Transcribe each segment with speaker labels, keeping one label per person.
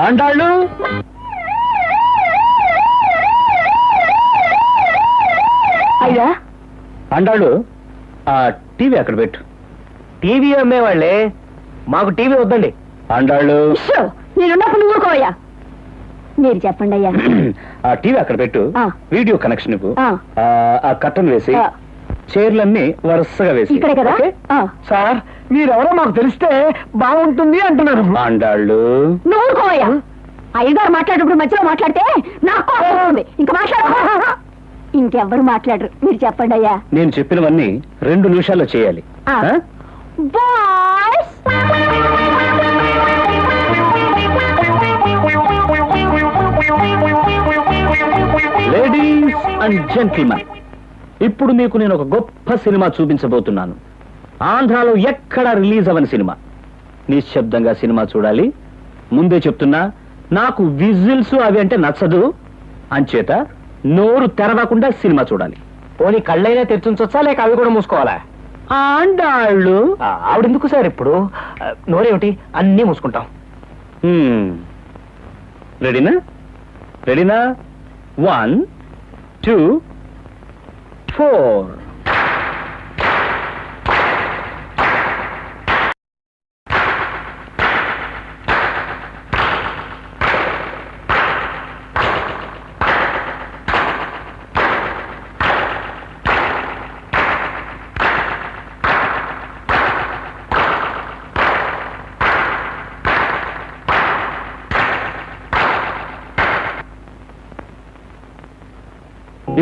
Speaker 1: అంటాళ్ళు
Speaker 2: అయ్యా?
Speaker 1: అంటాళ్ళు ఆ టీవీ అక్కడ పెట్టు.
Speaker 3: టీవీ అమ్మేవాళ్ళే మాకు టీవీ వద్దండి.
Speaker 1: అంటాళ్ళు
Speaker 2: నేనున్నప్పుడు ఊరుకోవయ్యా. మీరు చెప్పండి అయ్యా.
Speaker 1: ఆ టీవీ అక్కడ పెట్టు.
Speaker 2: ఆ.
Speaker 1: వీడియో కనెక్షన్ ఇవ్వు.
Speaker 2: ఆ.
Speaker 1: ఆ, ఆ కట్టన్ వేసి.
Speaker 2: ఆ.
Speaker 1: చైర్లన్నీ వరుసగా వేసి.
Speaker 2: ఇక్కడే కదా? ఆ.
Speaker 3: సార్ మీరెవరో మాకు తెలిస్తే బాగుంటుంది అంటున్నారు.
Speaker 1: అండాళ్ళు
Speaker 2: నువ్వు ఊరుకోవయ్యా అయ్యగారు మాట్లాడేటప్పుడు మధ్యలో మాట్లాడితే నాకు కోపం వస్తుంది. ఇంకా మాట్లాడ. ఇంకెవ్వరు మాట్లాడరు. మీరు చెప్పండి అయ్యా.
Speaker 1: నేను చెప్పినవన్నీ రెండు నిమిషాల్లో చేయాలి.
Speaker 2: ఆ.
Speaker 1: ఆ?
Speaker 2: బాయ్స్.
Speaker 1: Ladies and gentlemen. ఇప్పుడు మీకు నేను ఒక గొప్ప సినిమా చూపించబోతున్నాను. ఆంధ్రాలో ఎక్కడ రిలీజ్ అవ్వని సినిమా? నిశ్శబ్దంగా సినిమా చూడాలి. ముందే చెప్తున్నా నాకు విజిల్స్ అవి అంటే నచ్చదు. అంచేత నోరు తెరవకుండా సినిమా చూడాలి.
Speaker 3: పోనీ కళ్ళైనా తెరిచుంచొచ్చా? లేక అవి కూడా మూసుకోవాలా?
Speaker 1: ఆండాళ్ళు.
Speaker 3: ఆవిడెందుకు సార్ ఇప్పుడు? నోరేమిటి? అన్నీ మూసుకుంటాం.
Speaker 1: రెడీనా? రెడీనా? One two four.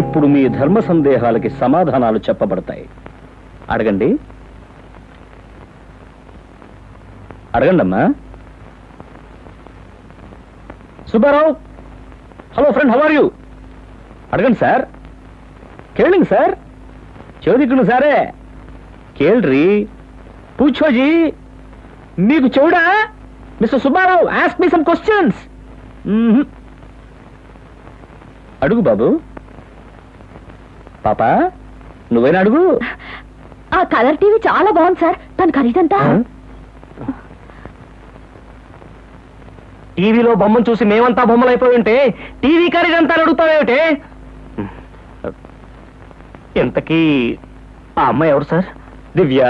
Speaker 1: ఇప్పుడు మీ ధర్మ సందేహాలకి సమాధానాలు చెప్పబడతాయి. అడగండి. అడగండమ్మా. Subbarao hello friend how are you? అడగండి సార్. కేళింగ్ సార్. చెవిదిక్కును సారే. కేಳ್ರಿ పూచోజీ మీకు చెవుడా? Mister Subbarao ask me some questions అడుగు బాబు. పాప నువ్వైనా అడుగు?
Speaker 2: ఆ కలర్ టీవీ చాలా బాగుంది సార్. దాని ఖరీదంతా?
Speaker 3: టీవీలో బొమ్మను చూసి మేమంతా బొమ్మలు అయిపోయి ఉంటే టీవీ ఖరీదంతా అడుగుతావేమిటి? ఎంతకీ ఆ అమ్మాయి ఎవరు సార్?
Speaker 1: దివ్య?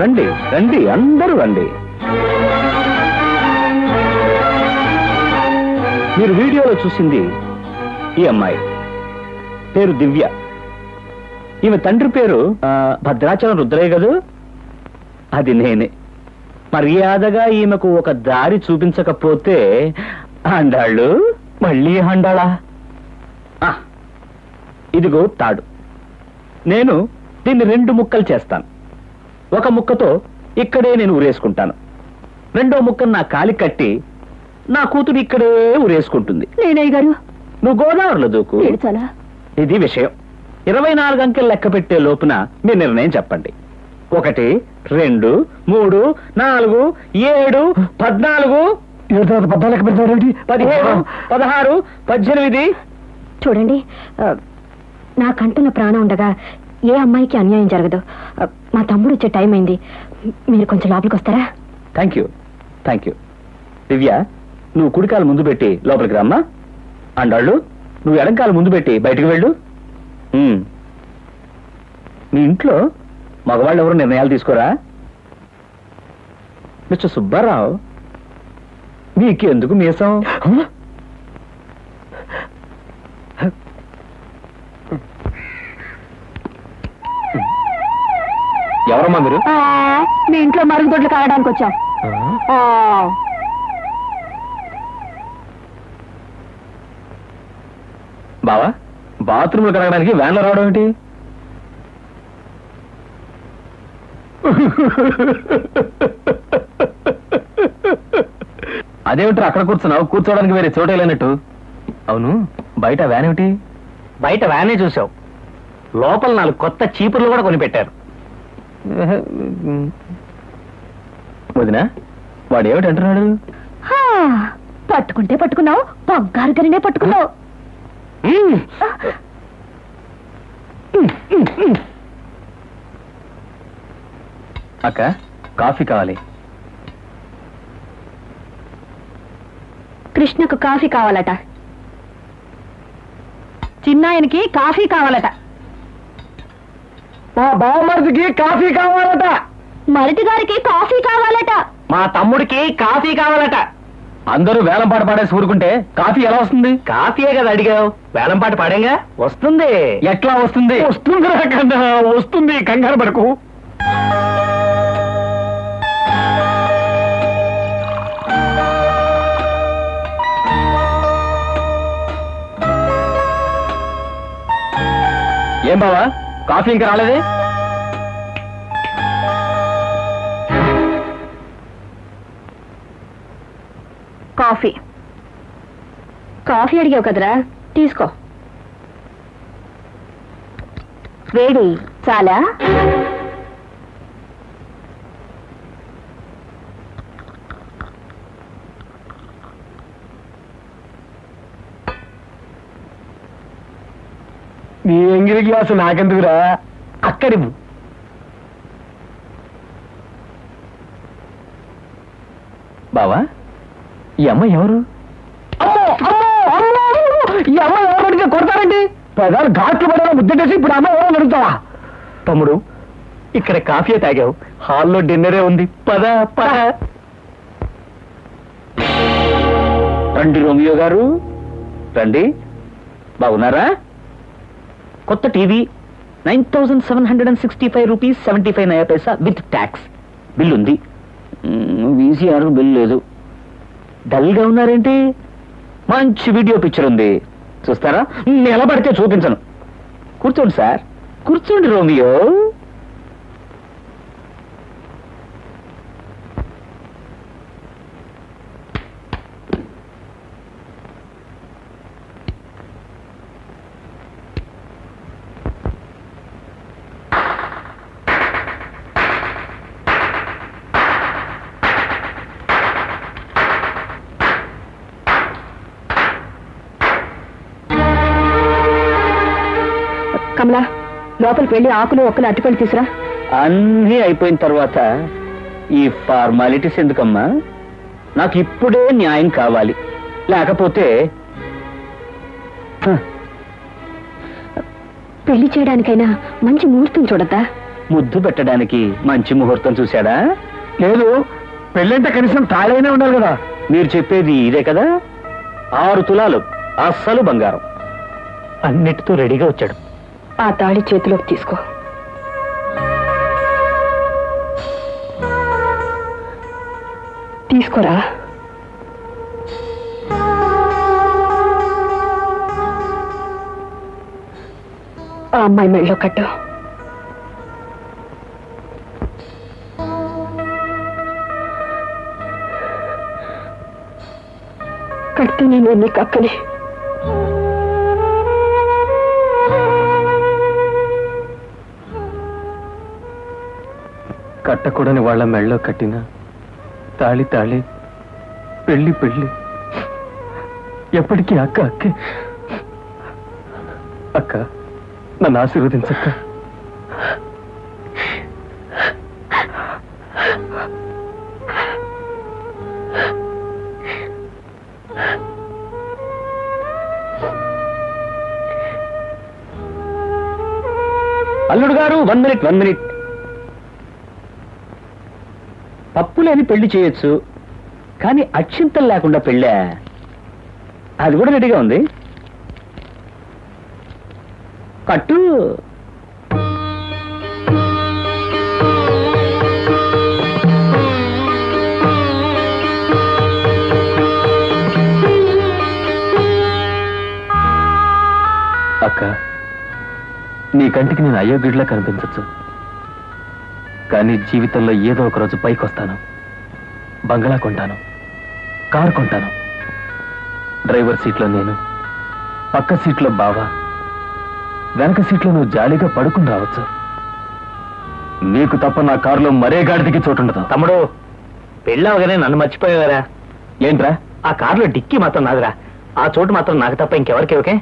Speaker 1: రండి రండి అందరూ రండి. మీరు వీడియోలో చూసింది ఈ అమ్మాయి. పేరు దివ్య. ఈమె తండ్రి పేరు భద్రాచలం రుద్రయ్య గదు అది నేనే. మర్యాదగా ఈమెకు ఒక దారి చూపించకపోతే అండాళ్ళు మళ్ళీ అండాళా ఆ, ఇదిగో తాడు. నేను దీన్ని రెండు ముక్కలు చేస్తాను. ఒక ముక్కతో ఇక్కడే నేను ఉరేసుకుంటాను రెండో ముక్కను నా కాలి కట్టి నా కూతురు ఇక్కడే ఉరేసుకుంటుంది
Speaker 2: నేనయ్య గారు.
Speaker 1: నువ్వు గోదావరిలో దూకు. ఇది విషయం. ఇరవై నాలుగు అంకెలు లెక్క పెట్టే లోపున మీ నిర్ణయం చెప్పండి. ఒకటి రెండు మూడు నాలుగు ఏడు పద్నాలుగు.
Speaker 3: పద్నాలుగు
Speaker 1: పదిహేను పదహారు పద్దెనిమిది.
Speaker 2: చూడండి ఆ, నా కంటన ప్రాణం ఉండగా ఏ అమ్మాయికి అన్యాయం జరగదు. ఆ, మా తమ్ముడు వచ్చే టైం అయింది. మీరు కొంచెం లోపలికి వస్తారా?
Speaker 1: Thank you thank you Divya నువ్వు కుడికాలు ముందు పెట్టి లోపలికి రామ్మా. అండాళ్ళు నువ్వు ఎడంకాలు ముందు పెట్టి బయటికి వెళ్ళు. మీ ఇంట్లో మగవాళ్ళు ఎవరు నిర్ణయాలు తీసుకోరా? మిస్టర్ సుబ్బారావు మీకెందుకు మీసం? ఎవరమ్మా మీరు?
Speaker 2: మీ ఇంట్లో మరుగుదొడ్లు కాయడానికి వచ్చాం.
Speaker 1: బావా బాత్రూమ్లు కడగడానికి వ్యాన్లో రావడం ఏంటి? అదేమిటి అక్కడ కూర్చున్నావు? కూర్చోవడానికి వేరే చోట లేనట్టు. అవును బయట వ్యాన్ ఏమిటి?
Speaker 3: బయట వ్యానే చూసావు లోపల నాలుగు కొత్త చీపుర్లు కూడా కొనిపెట్టారు.
Speaker 1: వదినా వాడు ఏమిటి అంటున్నాడు?
Speaker 2: హా, పట్టుకుంటే పట్టుకున్నావు బంగారు గరినే పట్టుకున్నావు.
Speaker 1: అక్క కాఫీ కావాలి.
Speaker 2: కృష్ణకు కాఫీ కావాలట. చిన్నాయనకి కాఫీ కావాలట.
Speaker 3: మా బావమరిదికి కాఫీ కావాలట.
Speaker 2: మరిది గారికి కాఫీ కావాలట.
Speaker 3: మా తమ్ముడికి కాఫీ కావాలట.
Speaker 1: అందరూ వేలం పాట పాడేసి ఊరుకుంటే కాఫీ ఎలా వస్తుంది?
Speaker 3: కాఫీయే కదా అడిగావు. వేలం పాట పాడంగా? వస్తుంది.
Speaker 1: ఎట్లా వస్తుంది?
Speaker 3: వస్తుంది కన్నా వస్తుంది కంగారు పడకు.
Speaker 1: ఏం బావా? కాఫీ ఇంకా రాలేదే?
Speaker 2: కాఫీ. కాఫీ అడిగావు కదరా? తీసుకో. వేడి చాలా?
Speaker 3: నీ ఎంగిరి గ్లాసు నాకెందుకురా? అక్కడివ్వు.
Speaker 1: బావా? ఈ అమ్మాయి ఎవరు?
Speaker 3: ఈ అమ్మ ఎవరు కొడతారండి? పెదాలు ఘాట్లు పడేలా ముద్దటేసి ఇప్పుడు అమ్మ ఎవరో అడుగుతావా తమ్ముడు ఇక్కడ కాఫీ తాగావు. హాల్లో డిన్నరే ఉంది. పద పద.
Speaker 1: రండి రోమియో గారు. రండి. బాగున్నారా? కొత్త TV nine thousand seven hundred and sixty five rupees seventy five naya paisa with tax. Bill ఉంది వీసీఆర్ బిల్ లేదు. డల్గా ఉన్నారేంటి? మంచి వీడియో పిక్చర్ ఉంది. చూస్తారా? నిలబడితే చూపించను. కూర్చోండి సార్. కూర్చోండి రోమియో.
Speaker 2: కమలా లోపలికి వెళ్ళి ఆకులు ఒక్కలు అట్టుకొని తీసురా.
Speaker 1: అన్నీ అయిపోయిన తర్వాత ఈ ఫార్మాలిటీస్ ఎందుకమ్మా? నాకు ఇప్పుడే న్యాయం కావాలి. లేకపోతే హ,
Speaker 2: పెళ్ళి చేయడానికైనా మంచి ముహూర్తం చూడద్దా?
Speaker 1: ముద్దు పెట్టడానికి మంచి ముహూర్తం చూశాడా?
Speaker 3: లేదు పెళ్ళంటే కనీసం తాళైనా ఉండాలి కదా.
Speaker 1: మీరు చెప్పేది ఇదే కదా? ఆరు తులాలు అస్సలు బంగారం.
Speaker 3: అన్నిటితో రెడీగా వచ్చాడు.
Speaker 2: ఆ తాళి చేతిలోకి తీసుకో. తీసుకోరా? ఆ అమ్మాయి మెళ్ళో కట్టు. కడితే నేను నీకు అక్కనే
Speaker 3: కట్టకూడని వాళ్ళ మెళ్ళో కట్టిన తాళి తాళి పెళ్ళి పెళ్ళి ఎప్పటికీ అక్క అక్కే. అక్క నన్ను ఆశీర్వదించక్క.
Speaker 1: అల్లుడు గారు వన్ మినిట్ వన్ మినిట్ పప్పు లేని పెళ్ళి చేయొచ్చు. కానీ అక్షింతలు లేకుండా పెళ్ళా? అది కూడా రెడీగా ఉంది. కట్టు.
Speaker 3: అక్క నీ కంటికి నేను అయోగ్యుడిలా కనిపించచ్చు. కానీ జీవితంలో ఏదో ఒక రోజు పైకి వస్తాను బంగళా కొంటాను. కారు కొంటాను. డ్రైవర్ సీట్లో నేను పక్క సీట్లో బావ వెనక సీట్లో నువ్వు జాలీగా పడుకుని రావచ్చు. నీకు తప్ప నా కారులో మరే గాడిదికి చోటుండదు.
Speaker 4: తమ్ముడు పెళ్ళవగానే నన్ను మర్చిపోయావరా.
Speaker 3: ఏంట్రా?
Speaker 4: ఆ కారులో డిక్కీ మాత్రం నాదిరా. ఆ చోటు మాత్రం నాకు తప్ప ఇంకెవరికి ఓకే?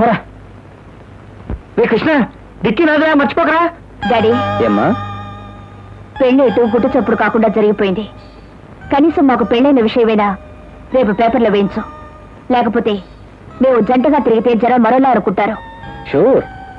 Speaker 3: పోరా.
Speaker 4: రే కృష్ణ డిక్కీ నాదిరా మర్చిపోకరా.
Speaker 2: డాడీ.
Speaker 1: ఏమ్మా?
Speaker 2: పెళ్ళి ఇటు గుట్టు చప్పుడు కాకుండా జరిగిపోయింది. కనీసం మాకు పెళ్ళైన విషయమైనా రేపు పేపర్లో వేయించు. లేకపోతే మేము జంటగా తిరిగితే జనం మరోలా అనుకుంటారు.
Speaker 1: షూర్.